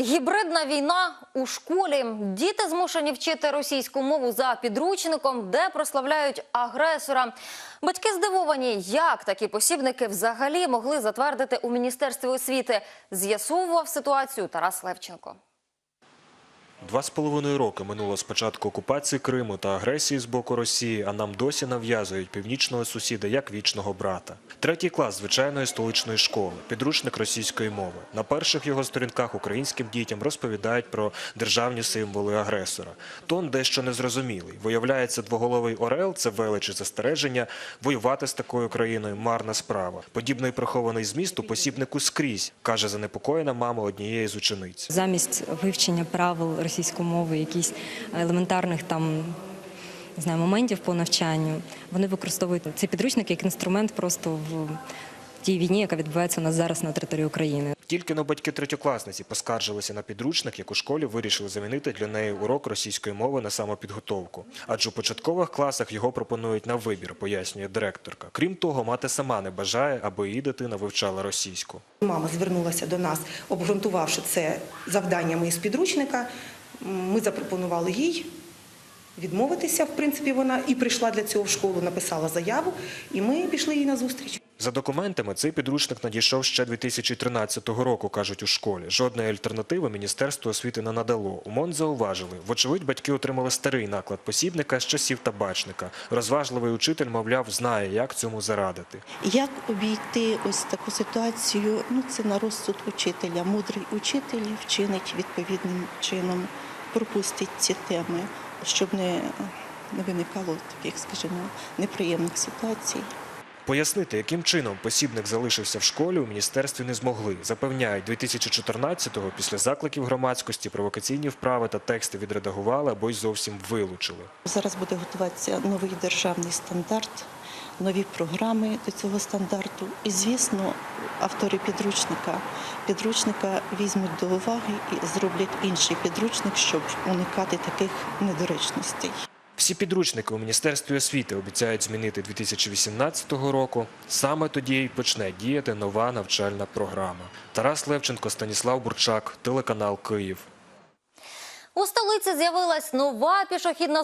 Гібридна війна у школі. Діти змушені вчити російську мову за підручником, де прославляють агресора. Батьки здивовані, як такі посібники взагалі могли затвердити у міністерстві освіти. З'ясовував ситуацію Тарас Левченко. Два з половиною роки минуло з початку окупації Криму та агресії з боку Росії, а нам досі нав'язують північного сусіда як вічного брата. Третій клас звичайної столичної школи, підручник російської мови. На перших його сторінках українським дітям розповідають про державні символи агресора. Тон дещо незрозумілий. Виявляється, двоголовий орел це велич і застереження. Воювати з такою країною марна справа. Подібний прихований зміст у посібнику скрізь, каже занепокоєна мама однієї з учениць. Замість вивчення правил російської мови, якісь елементарних там не знаю, моментів по навчанню, вони використовують цей підручник як інструмент просто в тій війні, яка відбувається у нас зараз на території України. Тільки но батьки третьокласниці поскаржилися на підручник, як у школі вирішили замінити для неї урок російської мови на самопідготовку. Адже у початкових класах його пропонують на вибір, пояснює директорка. Крім того, мати сама не бажає, аби її дитина вивчала російську. Мама звернулася до нас, обґрунтувавши це завданнями із підручника. Ми запропонували їй відмовитися. В принципі, вона і прийшла для цього в школу, написала заяву, і ми пішли їй на зустріч. За документами, цей підручник надійшов ще 2013 року, кажуть у школі. Жодної альтернативи Міністерство освіти не надало. У МОН зауважили. Вочевидь, батьки отримали старий наклад посібника з часів табачника. Розважливий учитель, мовляв, знає, як цьому зарадити. Як обійти ось таку ситуацію? Ну, це на розсуд учителя. Мудрий учитель вчинить відповідним чином, пропустить ці теми, щоб не, не виникало таких, скажімо, неприємних ситуацій. Пояснити, яким чином посібник залишився в школі, у міністерстві не змогли. Запевняють, 2014-го після закликів громадськості провокаційні вправи та тексти відредагували або й зовсім вилучили. Зараз буде готуватися новий державний стандарт, нові програми до цього стандарту. І, звісно, автори підручника, підручника візьмуть до уваги і зроблять інший підручник, щоб уникати таких недоречностей. Всі підручники у Міністерстві освіти обіцяють змінити 2018 року. Саме тоді й почне діяти нова навчальна програма. Тарас Левченко, Станіслав Бурчак, телеканал Київ. У столиці з'явилась нова пішохідна